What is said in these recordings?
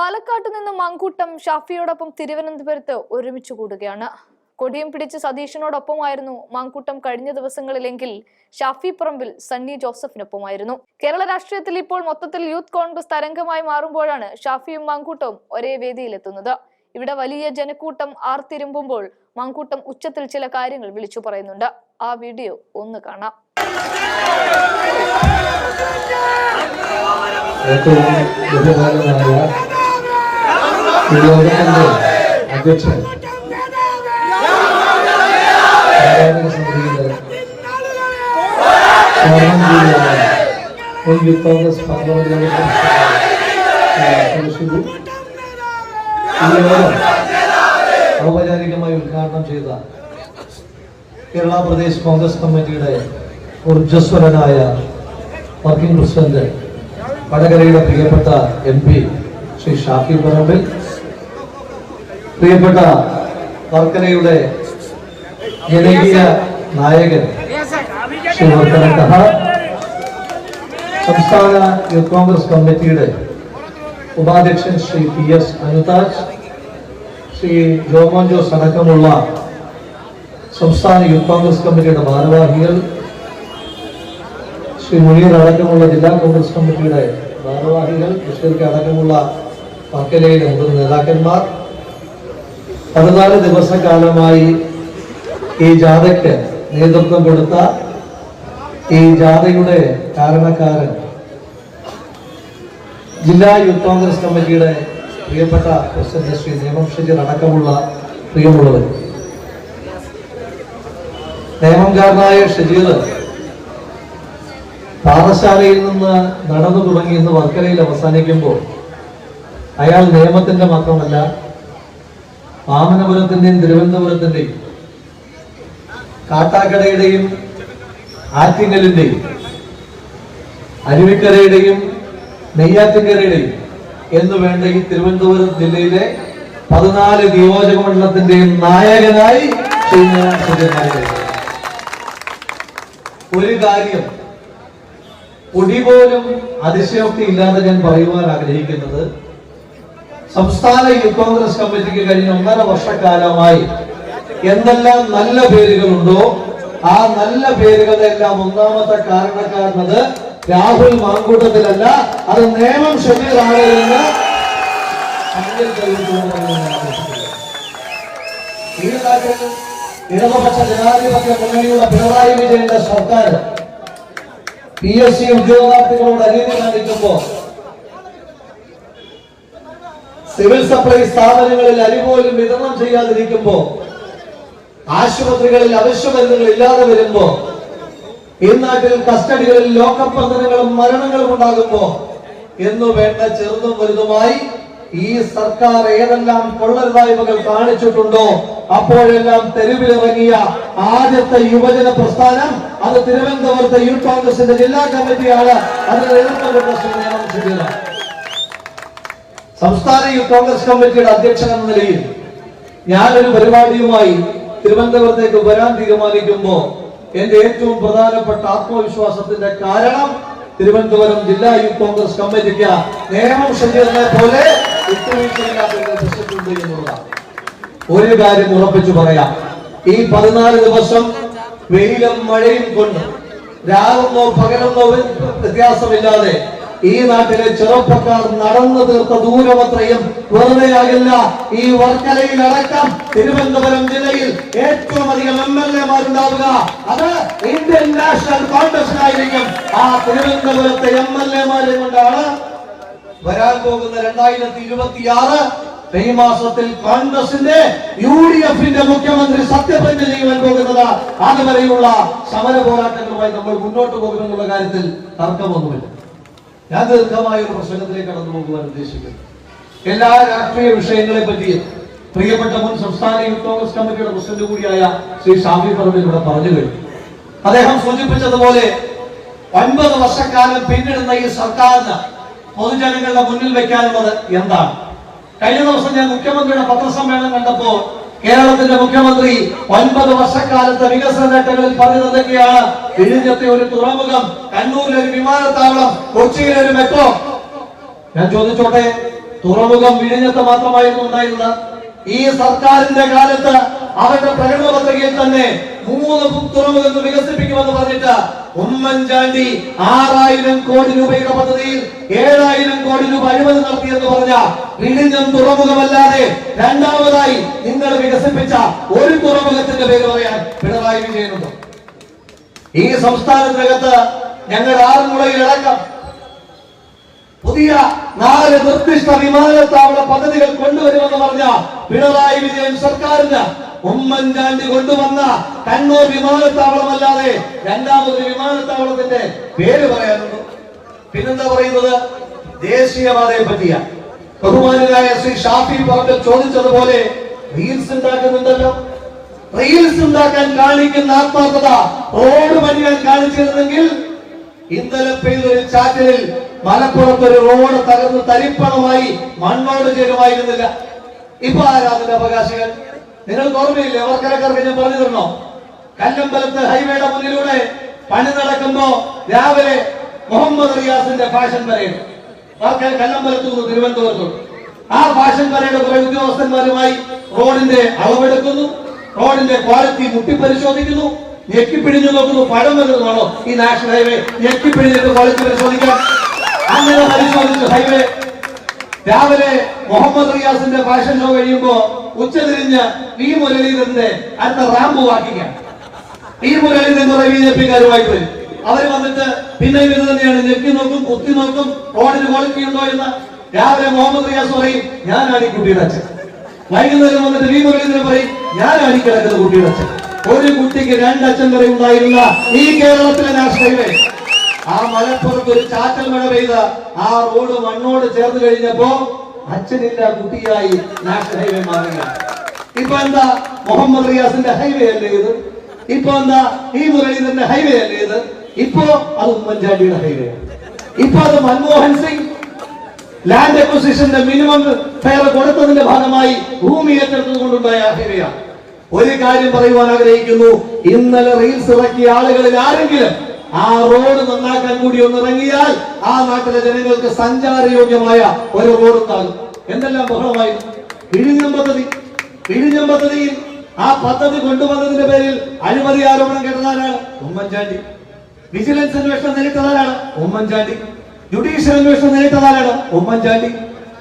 പാലക്കാട്ട് നിന്ന് മങ്കൂട്ടം ഷാഫിയോടൊപ്പം തിരുവനന്തപുരത്ത് ഒരുമിച്ച് കൂടുകയാണ്. കൊടിയും പിടിച്ച് സതീഷിനോടൊപ്പമായിരുന്നു മാങ്കൂട്ടം കഴിഞ്ഞ ദിവസങ്ങളിലെങ്കിൽ ഷാഫി പറമ്പിൽ സണ്ണി ജോസഫിനൊപ്പമായിരുന്നു. കേരള രാഷ്ട്രീയത്തിൽ ഇപ്പോൾ മൊത്തത്തിൽ യൂത്ത് കോൺഗ്രസ് തരംഗമായി മാറുമ്പോഴാണ് ഷാഫിയും മാങ്കൂട്ടവും ഒരേ വേദിയിലെത്തുന്നത്. ഇവിടെ വലിയ ജനക്കൂട്ടം ആർത്തിരുമ്പുമ്പോൾ മാങ്കൂട്ടം ഉച്ചത്തിൽ ചില കാര്യങ്ങൾ വിളിച്ചു പറയുന്നുണ്ട്. ആ വീഡിയോ ഒന്ന് കാണാം. ഏറ്റവും ബഹുമാനനായ ഈ യോഗത്തിന്റെ അധ്യക്ഷൻ മുൻ യോഗം ഔപചാരികമായി ഉദ്ഘാടനം ചെയ്ത കേരള പ്രദേശ് കോൺഗ്രസ് കമ്മിറ്റിയുടെ ഊർജസ്വലനായ വർക്കിംഗ് പ്രസിഡന്റ് വടകരയുടെ പ്രിയപ്പെട്ട എം പി ശ്രീ ഷാഫി പറമ്പിൽ പ്രിയപ്പെട്ട വർക്കരയുടെ ജനകീയ നായകൻ ശ്രീ വർക്കര കഹാർ സംസ്ഥാന യൂത്ത് കോൺഗ്രസ് കമ്മിറ്റിയുടെ ഉപാധ്യക്ഷൻ ശ്രീ പി എസ് അനുതാജ് ശ്രീ ജോമോൻ ജോസ് അടക്കമുള്ള സംസ്ഥാന യൂത്ത് കോൺഗ്രസ് കമ്മിറ്റിയുടെ ഭാരവാഹികൾ ശ്രീ മുനീർ അടക്കമുള്ള ജില്ലാ കോൺഗ്രസ് കമ്മിറ്റിയുടെ ഭാരവാഹികൾ ബഷീർക്ക് അടക്കമുള്ള വർക്കലയിലെ മുതിർന്ന നേതാക്കന്മാർ പതിനാല് ദിവസക്കാലമായി ഈ ജാഥയ്ക്ക് നേതൃത്വം കൊടുത്ത ഈ ജാഥയുടെ കാരണക്കാരൻ ജില്ലാ യൂത്ത് കോൺഗ്രസ് കമ്മിറ്റിയുടെ പ്രിയപ്പെട്ട പ്രസിഡന്റ് ശ്രീ നിയമം ഷജീർ അടക്കമുള്ള പ്രിയമുള്ളവർ. നിയമംകാരനായ ഷജീർ പാഠശാലയിൽ നിന്ന് നടന്നു തുടങ്ങി ഇന്ന് വർക്കലയിൽ അവസാനിക്കുമ്പോൾ അയാൾ നിയമത്തിന്റെ മാത്രമല്ല വാമനപുരത്തിന്റെയും തിരുവനന്തപുരത്തിന്റെയും കാട്ടാക്കടയുടെയും ആറ്റിങ്ങലിന്റെയും അരുവിക്കരയുടെയും നെയ്യാറ്റിൻകരയുടെയും എന്ന് വേണ്ട ഈ തിരുവനന്തപുരം ജില്ലയിലെ പതിനാല് നിയോജക മണ്ഡലത്തിന്റെയും നായകനായി ഒരു കാര്യം പൊടി പോലും അതിശയോക്തി ഇല്ലാതെ ഞാൻ പറയുവാൻ ആഗ്രഹിക്കുന്നത് സംസ്ഥാന യൂത്ത് കോൺഗ്രസ് കമ്മിറ്റിക്ക് കഴിഞ്ഞ ഒന്നര വർഷക്കാലമായി എന്തെല്ലാം നല്ല പേരുകളുണ്ടോ ആ നല്ല പേരുകളെല്ലാം ഒന്നാമത്തെ കാരണക്കാരനത് രാഹുൽ മാങ്കൂട്ടത്തിലല്ല അത് നിയമം നാട്ടിൽ ഇടതുപക്ഷ ജനാധിപത്യ മുന്നണിയുള്ള പിണറായി വിജയന്റെ സർക്കാർ പി എസ് സി ഉദ്യോഗാർത്ഥികളോട് അനീതി കാണിക്കുമ്പോ സിവിൽ സപ്ലൈ സ്ഥാപനങ്ങളിൽ അരി പോലും വിതരണം ചെയ്യാതിരിക്കുമ്പോ ആശുപത്രികളിൽ അവശ്യ മരുന്നുകൾ ഇല്ലാതെ വരുമ്പോ ഈ നാട്ടിൽ കസ്റ്റഡികളിൽ ലോക്കപ്പ് മരണങ്ങളും ഉണ്ടാകുമ്പോ എന്നു വേണ്ട ചെറുതും വലുതുമായി ഈ സർക്കാർ ഏതെല്ലാം കൊള്ളരുതായ്മകൾ കാണിച്ചിട്ടുണ്ടോ അപ്പോഴെല്ലാം തെരുവിലിറങ്ങിയ ആദ്യത്തെ യുവജന പ്രസ്ഥാനം അത് തിരുവനന്തപുരത്തെ യൂത്ത് കോൺഗ്രസിന്റെ ജില്ലാ കമ്മിറ്റിയാണ് അതിന് നേതൃത്വം പ്രശ്നം ഷബീറാണ്. സംസ്ഥാന യൂത്ത് കോൺഗ്രസ് കമ്മിറ്റിയുടെ അധ്യക്ഷൻ എന്ന നിലയിൽ ഞാനൊരു പരിപാടിയുമായി തിരുവനന്തപുരത്തേക്ക് വരാൻ തീരുമാനിക്കുമ്പോൾ എന്റെ ഏറ്റവും പ്രധാനപ്പെട്ട ആത്മവിശ്വാസത്തിന്റെ കാരണം തിരുവനന്തപുരം ജില്ലാ യൂത്ത് കോൺഗ്രസ് കമ്മിറ്റിക്ക് നിയമം ഷജീറിനെ പോലെ ഒരു കാര്യം ഉറപ്പിച്ചു പറയാം. ഈ പതിനാല് ദിവസം വെയിലും മഴയും കൊണ്ട് രാവെന്നോ പകലെന്നോ വ്യത്യാസമില്ലാതെ ഈ നാട്ടിലെ ചെറുപ്പക്കാർ നടന്നു തീർത്ത ദൂരമത്രയും വെറുതെയാകില്ല. ഈ വർക്കലയിൽ അടക്കം തിരുവനന്തപുരം ജില്ലയിൽ ഏറ്റവും അധികം എം എൽ എമാരുണ്ടാവുക. അത് ഇന്ത്യൻ നാഷണൽ കോൺഗ്രസിനായിരിക്കും. ആ തിരുവനന്തപുരത്തെ എം എൽ എമാരെ കൊണ്ടാണ് വരാൻ പോകുന്ന രണ്ടായിരത്തി ഇരുപത്തിയാറ് മെയ് മാസത്തിൽ കോൺഗ്രസിന്റെ യു ഡി എഫിന്റെ മുഖ്യമന്ത്രി സത്യപ്രതിജ്ഞ ചെയ്യുവാൻ പോകുന്നത്. അതുവരെയുള്ള സമര പോരാട്ടങ്ങളുമായി നമ്മൾ മുന്നോട്ട് പോകുമെന്നുള്ള കാര്യത്തിൽ തർക്കമൊന്നുമില്ല. ഞാൻ ദീർഘമായ ഒരു പ്രസംഗത്തിലേക്ക് കടന്നു പോകുവാൻ ഉദ്ദേശിക്കുന്നു. എല്ലാ രാഷ്ട്രീയ വിഷയങ്ങളെ പറ്റിയും പ്രിയപ്പെട്ട മുൻ സംസ്ഥാന യൂത്ത് കോൺഗ്രസ് കമ്മിറ്റിയുടെ പ്രസിഡന്റ് കൂടിയായ ശ്രീ ഷാഫി പറമ്പിൽ ഇവിടെ പറഞ്ഞു കഴിഞ്ഞു. അദ്ദേഹം സൂചിപ്പിച്ചതുപോലെ ഒൻപത് വർഷക്കാലം പിന്നിടുന്ന ഈ സർക്കാരിന് പൊതുജനങ്ങളുടെ മുന്നിൽ വെക്കാനുള്ളത് എന്താണ്? കഴിഞ്ഞ ദിവസം ഞാൻ മുഖ്യമന്ത്രിയുടെ പത്രസമ്മേളനം കണ്ടപ്പോൾ കേരളത്തിന്റെ മുഖ്യമന്ത്രി ഒൻപത് വർഷക്കാലത്തെ വികസന നേട്ടങ്ങളിൽ പറഞ്ഞതൊക്കെയാണ് വിഴിഞ്ഞത്തെ ഒരു തുറമുഖം. കണ്ണൂരിലെ ഒരു വിമാനത്താവളം കൊച്ചിയിലെ ഒരു മെട്രോ ഞാൻ ചോദിച്ചോട്ടെ തുറമുഖം വിഴിഞ്ഞത്ത് മാത്രമായിരുന്നു ഉണ്ടായിരുന്നത്? ഈ സർക്കാരിന്റെ കാലത്ത് അവരുടെ പ്രകടന പത്രികയിൽ തന്നെ മൂന്ന് തുറമുഖങ്ങൾ വികസിപ്പിക്കുമെന്ന് പറഞ്ഞിട്ട് ഉമ്മൻചാണ്ടി ആറായിരം കോടി രൂപയുടെ പദ്ധതിയിൽ ഏഴായിരം കോടി രൂപ അഴിമതി നടത്തിയെന്ന് പറഞ്ഞ വിഴിഞ്ഞം തുറമുഖമല്ലാതെ രണ്ടാമതായി നിങ്ങൾ വികസിപ്പിച്ച ഒരു തുറമുഖത്തിന്റെ പേര് പറയാൻ പിണറായി വിജയനുണ്ട്? ഈ സംസ്ഥാനത്തിനകത്ത് ഞങ്ങൾ ഞങ്ങളുടെ ഇളക്കാം. പുതിയ നാല് നിർദ്ദിഷ്ട വിമാനത്താവള പദ്ധതികൾ കൊണ്ടുവരുമെന്ന് പറഞ്ഞ പിണറായി വിജയൻ സർക്കാരിന് ഉമ്മൻചാണ്ടി കൊണ്ടുവന്ന കണ്ണൂർ വിമാനത്താവളമല്ലാതെ രണ്ടാമത് വിമാനത്താവളത്തിന്റെ പേര് പറയാനുള്ളൂ പിന്നെന്താ പറയുന്നത്? ദേശീയപാതയെ പറ്റിയ. ബഹുമാനായ ശ്രീ ഷാഫി പറമ്പിൽ ചോദിച്ചതുപോലെ റീൽസ് ഉണ്ടാക്കുന്നുണ്ടല്ലോ. റീൽസ് ഉണ്ടാക്കാൻ കാണിക്കുന്ന ആത്മാർത്ഥത റോഡ് പണിയാൻ കാണിച്ചിരുന്നെങ്കിൽ ഇന്നലെ പെയ്തൊരു ചാറ്റലിൽ മലപ്പുറത്ത് ഒരു റോഡ് തകർന്ന് തരിപ്പണമായി മണ്ണോട് ചേരുമായിരുന്നില്ല. ഇപ്പൊ ആരാധന അവകാശികൾ? നിങ്ങൾക്ക് ഓർമ്മയില്ലേ? വർക്കരക്കാർക്ക് ഞാൻ പറഞ്ഞു തരണോ? കല്ലമ്പലത്ത് ഹൈവേയുടെ മുന്നിലൂടെ പണി നടക്കുമ്പോ രാവിലെ മുഹമ്മദ് റിയാസിന്റെ ഫാഷൻ പരേഡ്. വർക്കര കല്ലമ്പലത്ത് നിന്ന് തിരുവനന്തപുരത്തു ആ ഫാഷൻ പരേഡ് കുറെ ഉദ്യോഗസ്ഥന്മാരുമായി റോഡിന്റെ അളവെടുക്കുന്നു. റോഡിന്റെ ക്വാളിറ്റി മുട്ടി പരിശോധിക്കുന്നു ഞെക്കിപ്പിടിഞ്ഞു നോക്കുന്നു പഴം വരുന്നതാണോ ഈ നാഷണൽ ഹൈവേ? ഞെക്കിപ്പിടിഞ്ഞിട്ട് ക്വാളിറ്റി പരിശോധിക്കാം. അങ്ങനെ പരിശോധിച്ച ഹൈവേ. രാവിലെ മുഹമ്മദ് റിയാസിന്റെ ഫാഷൻ ഷോ കഴിയുമ്പോ ഉച്ചതിരിഞ്ഞ് വി മുരളീധരന്റെ അടുത്ത റാമ്പ് വാക്കിക്കാം ഈ മുരളീധരൻ കുറെ ബി ജെ പിക്കാരുമായിട്ട് വരും അവർ വന്നിട്ട് പിന്നെ ഇത് തന്നെയാണ് ഞെക്കി നോക്കും കുത്തി നോക്കും റോഡിന് ക്വാളിറ്റി ഉണ്ടോ എന്ന്. രാവിലെ മുഹമ്മദ് റിയാസ് പറയും ഞാനാണ് ഈ കുട്ടിയുടെ അച്ഛൻ. വൈകുന്നേരം വന്നിട്ട് വി മുരളീധരൻ പറയും ഈ കിടക്കുന്ന കുട്ടിയുടെ അച്ഛൻ. ഒരു കുട്ടിക്ക് രണ്ടച്ഛൻ വരെ ഉണ്ടായിരുന്ന ഈ കേരളത്തിലെ നാഷണൽ ഹൈവേ. ആ മലപ്പുറത്ത് ഒരു ചാറ്റൽ മഴ പെയ്ത ആ റോഡ് മണ്ണോട് ചേർന്ന് കഴിഞ്ഞപ്പോ അച്ഛനില്ല കുട്ടിയായി നാഷണൽ ഹൈവേ മാറുകയാണ്. ഇപ്പൊ എന്താ മുഹമ്മദ് റിയാസിന്റെ ഹൈവേ അല്ലേ ഇത്? ഇപ്പൊ എന്താ ഈ മുരളീധരന്റെ ഹൈവേ അല്ലേ ഇത്? ഇപ്പോ അത് ഉമ്മൻചാണ്ടിയുടെ ഹൈവേ ഇപ്പൊ അത് മൻമോഹൻ സിംഗ് ലാൻഡ് അക്വസിഷന്റെ മിനിമം ഫെയർ കൊടുത്തതിന്റെ ഭാഗമായി ഭൂമി ഏറ്റെടുത്തത് കൊണ്ടുണ്ടായ ഒരു കാര്യം പറയുവാൻ ആഗ്രഹിക്കുന്നു. ഇന്നലെ റീൽസ് ഇറക്കിയ ആളുകളിൽ ആരെങ്കിലും ആ റോഡ് നന്നാക്കാൻ കൂടി ഒന്ന് ഇറങ്ങിയാൽ ആ നാട്ടിലെ ജനങ്ങൾക്ക് സഞ്ചാരയോഗ്യമായ ഒരു റോഡ് ഉണ്ടാകും എന്തെല്ലാം ബഹളമായി? വിഴിഞ്ഞം പദ്ധതി. വിഴിഞ്ഞം പദ്ധതിയിൽ ആ പദ്ധതി കൊണ്ടുവന്നതിന്റെ പേരിൽ അഴിമതി ആരോപണം കേട്ടതാരാണ്? ഉമ്മൻചാണ്ടി. വിജിലൻസ് അന്വേഷണം നേരിട്ടതാരാണ്? ഉമ്മൻചാണ്ടി. ജുഡീഷ്യൽ അന്വേഷണം നേരിട്ടതാരാണ്? ഉമ്മൻചാണ്ടി.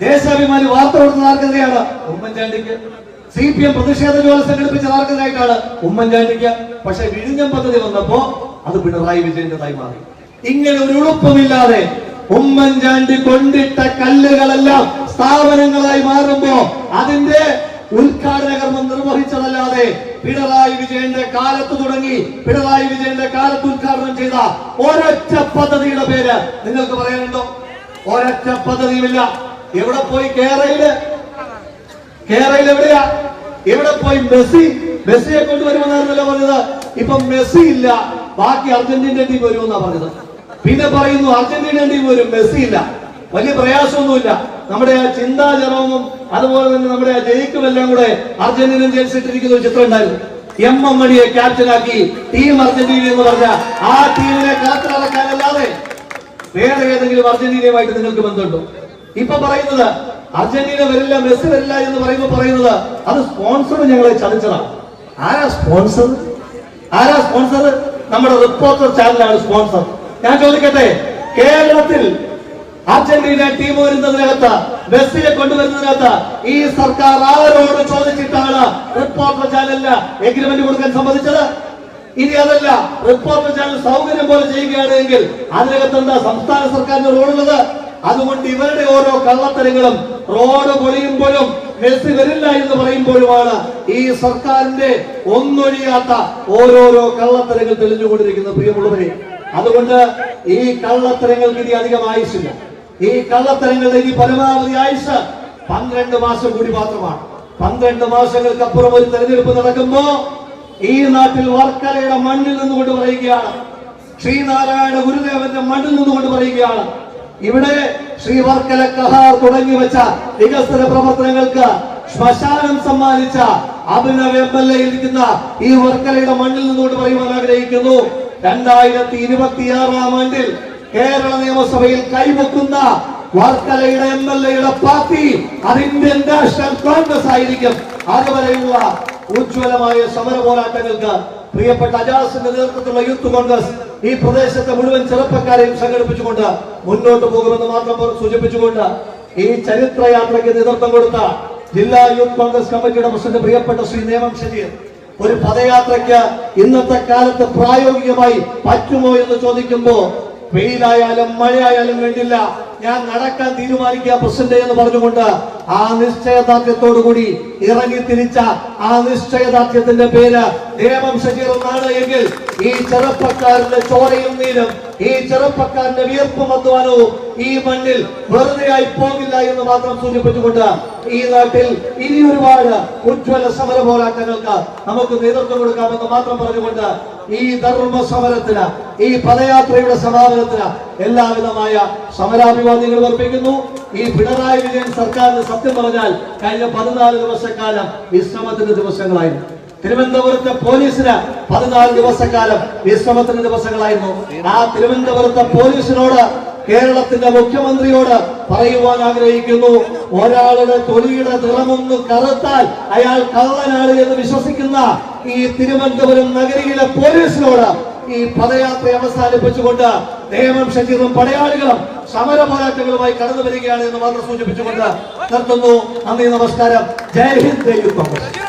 ദേശാഭിമാനി വാർത്ത കൊടുത്തത് ആർക്കെതിരെയാണ്? ഉമ്മൻചാണ്ടിക്ക്. സി പി എം പ്രതിഷേധ ജോലി സംഘടിപ്പിച്ചത് ആർക്കെതിരായിട്ടാണ്? ഉമ്മൻചാണ്ടിക്ക്. പക്ഷെ വിഴിഞ്ഞം പദ്ധതി വന്നപ്പോ അത് പിണറായി വിജയന്റേതായി മാറി. ഇങ്ങനെ ഒരു ഉളുപ്പമില്ലാതെ ഉമ്മൻചാണ്ടി കൊണ്ടിട്ട കല്ലുകളെല്ലാം സ്ഥാപനങ്ങളായി മാറുമ്പോ അതിന്റെ ഉദ്ഘാടന കർമ്മം നിർവഹിച്ചതല്ലാതെ പിണറായി വിജയന്റെ കാലത്ത് തുടങ്ങി പിണറായി വിജയന്റെ കാലത്ത് ഉദ്ഘാടനം ചെയ്ത ഒരൊറ്റ പദ്ധതിയുടെ പേര് നിങ്ങൾക്ക് പറയാനുണ്ടോ? ഒരൊറ്റ പദ്ധതിയുമില്ല. എവിടെ പോയി കേരളയിൽ? കേരളയിൽ എവിടെയാ? എവിടെ പോയി മെസ്സി? മെസ്സിയെ കൊണ്ടുവരുമെന്നായിരുന്നല്ലോ പറഞ്ഞത്. ഇപ്പൊ മെസ്സി ഇല്ല. ബാക്കി അർജന്റീന ടീം വരുമെന്നാ പറഞ്ഞത്. പിന്നെ പറയുന്നു അർജന്റീന ടീം വരും. മെസ്സി ഇല്ല. വലിയ പ്രയാസമൊന്നുമില്ല. നമ്മുടെ ആ ചിന്താ അതുപോലെ തന്നെ നമ്മുടെ ആ ജയിക്കും എല്ലാം കൂടെ അർജന്റീന ജയിച്ചിട്ടിരിക്കുന്ന ഒരു ചിത്രം ഉണ്ടായിരുന്നു. എം എം മണിയെ ക്യാപ്റ്റനാക്കി ടീം അർജന്റീന എന്ന് പറഞ്ഞ ആ ടീമിനെ കാത്തിറക്കാനല്ലാതെ വേറെ ഏതെങ്കിലും അർജന്റീനയുമായിട്ട് നിങ്ങൾക്ക് ബന്ധമുണ്ടോ? ഇപ്പൊ പറയുന്നത് അർജന്റീന വരില്ല മെസ്സി വരില്ല എന്ന് പറയുമ്പോൾ പറയുന്നത് അത് സ്പോൺസർ ഞങ്ങളെ ചതിച്ചതാണ്. ആരാ സ്പോൺസർ ആരാ സ്പോൺസർ നമ്മുടെ റിപ്പോർട്ടർ ചാനലാണ് സ്പോൺസർ ഞാൻ ചോദിക്കട്ടെ കേരളത്തിൽ അർജന്റീന ടീം വരുന്നതിനകത്ത് മെസ്സിയെ കൊണ്ടുവരുന്നതിനകത്ത് ഈ സർക്കാർ ആരോട് ചോദിച്ചിട്ടാണ് റിപ്പോർട്ടർ ചാനലിന് എഗ്രിമെന്റ് കൊടുക്കാൻ സമ്മതിച്ചത്? ഇനി അതല്ല റിപ്പോർട്ടർ ചാനൽ സൗകര്യം പോലെ ചെയ്യുകയാണ് എങ്കിൽ അതിനകത്ത് എന്താ സംസ്ഥാന സർക്കാരിന്റെ റോളുള്ളത്? അതുകൊണ്ട് ഇവരുടെ ഓരോ കള്ളത്തരങ്ങളും റോഡ് പൊളിയുമ്പോഴും മെസ്സി വരില്ല എന്ന് പറയുമ്പോഴുമാണ് ഈ സർക്കാരിന്റെ ഒന്നൊഴിയാത്ത ഓരോരോ കള്ളത്തരങ്ങൾ തെളിഞ്ഞുകൊണ്ടിരിക്കുന്നത് പ്രിയമുള്ളവരെ. അതുകൊണ്ട് ഈ കള്ളത്തരങ്ങൾക്ക് ഇനി അധികം ആയുസില്ല ഈ കള്ളത്തരങ്ങളുടെ ഇനി പരമാവധി ആയുസ് പന്ത്രണ്ട് മാസം കൂടി മാത്രമാണ്. പന്ത്രണ്ട് മാസങ്ങൾക്ക് അപ്പുറം ഒരു തെരഞ്ഞെടുപ്പ് നടക്കുമ്പോ ഈ നാട്ടിൽ വർക്കലയുടെ മണ്ണിൽ നിന്നുകൊണ്ട് പറയുകയാണ്. ശ്രീനാരായണ ഗുരുദേവന്റെ മണ്ണിൽ നിന്നുകൊണ്ട് പറയുകയാണ്. ഇവിടെ ശ്രീ വർക്കല കഹാർ തുടങ്ങി വെച്ച വികസന പ്രവർത്തനങ്ങൾക്ക് ശ്മശാനം സമ്മാനിച്ച അഭിനവ് എം എൽ എ ഇരിക്കുന്ന ഈ വർക്കലയുടെ മണ്ണിൽ നിന്നുകൊണ്ട് പറയുവാൻ ആഗ്രഹിക്കുന്നു. രണ്ടായിരത്തി ഇരുപത്തിയാറാം ആണ്ടിൽ കേരള നിയമസഭയിൽ കൈവക്കുന്ന വർക്കലയുടെ എം എൽ എയുടെ പാർട്ടി അത് ഇന്ത്യൻ നാഷണൽ കോൺഗ്രസ് ആയിരിക്കും. അതുവരെയുള്ള ഉജ്ജ്വലമായ സമര പോരാട്ടങ്ങൾക്ക് പ്രിയപ്പെട്ട അജാസിന്റെ നേതൃത്വത്തിലുള്ള യൂത്ത് കോൺഗ്രസ് ഈ പ്രദേശത്തെ മുഴുവൻ ചെറുപ്പക്കാരെയും സംഘടിപ്പിച്ചുകൊണ്ട് മുന്നോട്ട് പോകുമെന്ന് മാത്രം സൂചിപ്പിച്ചുകൊണ്ട് ഈ ചരിത്രയാത്രയ്ക്ക് നേതൃത്വം കൊടുത്ത ജില്ലാ യൂത്ത് കോൺഗ്രസ് കമ്മിറ്റിയുടെ പ്രസിഡന്റ് പ്രിയപ്പെട്ട ശ്രീ നേമം ശരീർ ഒരു പദയാത്രയ്ക്ക് ഇന്നത്തെ കാലത്ത് പ്രായോഗികമായി പറ്റുമോ എന്ന് ചോദിക്കുമ്പോ വെയിലായാലും മഴയായാലും വേണ്ടില്ല. ഞാൻ നടക്കാൻ തീരുമാനിക്കുക പ്രസിഡന്റ് എന്ന് പറഞ്ഞുകൊണ്ട് ആ നിശ്ചയദാർഢ്യത്തോടു കൂടി ഇറങ്ങി തിരിച്ച ആ നിശ്ചയദാർഢ്യത്തിന്റെ പേര് നിയമം ഷജീർ എന്നാണ് എങ്കിൽ ഈ ചെറുപ്പക്കാരന്റെ ചോരയും നീരും ഈ ചെറുപ്പക്കാരന്റെ വിയർപ്പും അധ്വാനവും ഈ മണ്ണിൽ വെറുതെയായി പോകില്ല എന്ന് മാത്രം സൂചിപ്പിച്ചുകൊണ്ട് ഈ നാട്ടിൽ ഇനി ഒരുപാട് ഉജ്ജ്വല സമര പോരാട്ടങ്ങൾക്ക് നമുക്ക് നേതൃത്വം കൊടുക്കാമെന്ന് മാത്രം പറഞ്ഞുകൊണ്ട് ഈ ധർമ്മ സമരത്തിന് ഈ പദയാത്രയുടെ സമാപനത്തിന് എല്ലാവിധമായ സമരാഭിവാദ്യങ്ങൾ അർപ്പിക്കുന്നു. ഈ പിണറായി വിജയൻ സർക്കാരിന് സത്യം പറഞ്ഞാൽ കഴിഞ്ഞ പതിനാല് ദിവസക്കാലം വിശ്രമത്തിന്റെ ദിവസങ്ങളായിരുന്നു. തിരുവനന്തപുരത്തെ പോലീസിന് പതിനാല് ദിവസക്കാലം വിശ്രമത്തിന്റെ ദിവസങ്ങളായിരുന്നു. ആ തിരുവനന്തപുരത്തെ പോലീസിനോട് കേരളത്തിന്റെ മുഖ്യമന്ത്രിയോട് പറയുവാൻ ആഗ്രഹിക്കുന്നു. ഒരാളുടെ തൊലിയുടെ നിറമൊന്ന് കറുത്താൽ അയാൾ കള്ളനാണ് എന്ന് വിശ്വസിക്കുന്ന ഈ തിരുവനന്തപുരം നഗരിയിലെ പോലീസിനോട് ഈ പദയാത്ര അവസാനിപ്പിച്ചുകൊണ്ട് നേമം ഷജീറും പടയാളികളും സമര പോരാട്ടങ്ങളുമായി കടന്നു വരികയാണ് എന്ന് മാത്രം സൂചിപ്പിച്ചുകൊണ്ട് നിർത്തുന്നു. നന്ദി നമസ്കാരം. ജയ് ഹിന്ദ് ജയ് കോൺഗ്രസ്